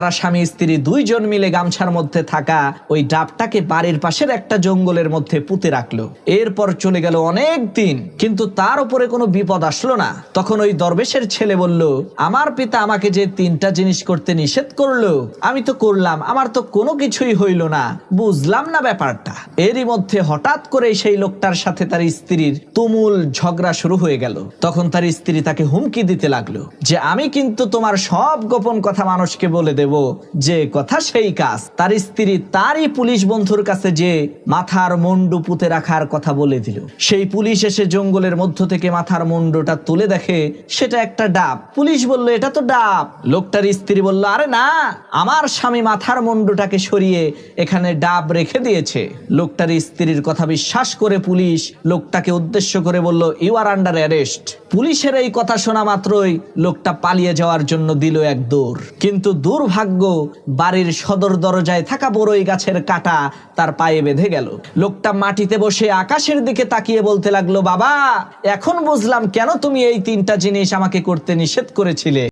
তারা স্বামী, স্ত্রী দুইজন মিলে গামছার মধ্যে থাকা ওই ডাবটাকে বাড়ির পাশের একটা জঙ্গলের মধ্যে পুঁতে রাখল। এরপর চলে গেল অনেক দিন, কিন্তু তার উপরে কোনো বিপদ আসলো না। তখন ওই দরবেশের ছেলে বলল, আমার পিতা আমাকে যে তিনটা জিনিস করতে নিষেধ করল, আমি তো করলাম, আমার তো কোনো কিছুই হইল না। বুঝলাম না ব্যাপারটা। এরই মধ্যে হঠাৎ করে সেই লোকটার সাথে তার স্ত্রীর তুমুল ঝগড়া শুরু হয়ে গেল। তখন তার স্ত্রী তাকে হুমকি দিতে লাগল, যে, আমি কিন্তু তোমার সব গোপন কথা মানুষকে বলে দেব। যে কথা সেই কাজ। তার স্ত্রী তারই পুলিশ বন্ধুর কাছে যে মাথার মুন্ডু পুঁতে রাখার কথা বলে দিল। সেই পুলিশ এসে জঙ্গলের মধ্য থেকে মাথার মুন্ডুটা তুলে দেখে, সেটা একটা ডাব। পুলিশ বলল, এটা তো ডাব। লোকটার স্ত্রী বলল, আরে না, আমার স্বামী মাথার মুন্ডুটাকে সরিয়ে এখানে ডাব রেখে দিয়েছে। লোকটার স্ত্রীর কথা বিশ্বাস করে পুলিশ লোকটাকে উদ্দেশ্য করে বলল ইউ আর আন্ডার অ্যারেস্ট পুলিশের এই কথা শোনা মাত্রই লোকটা পালিয়ে যাওয়ার জন্য দিল এক দৌড়। কিন্তু দুর্ভাগ্য, বাড়ির সদর দরজায় থাকা বড়ই গাছের কাটা তার পায়ে বেঁধে গেল। লোকটা মাটিতে বসে আকাশের দিকে তাকিয়ে বলতে লাগল, বাবা, এখন বুঝলাম কেন তুমি এই তিনটা জিনিস আমাকে করতে নিষেধ করেছিলে।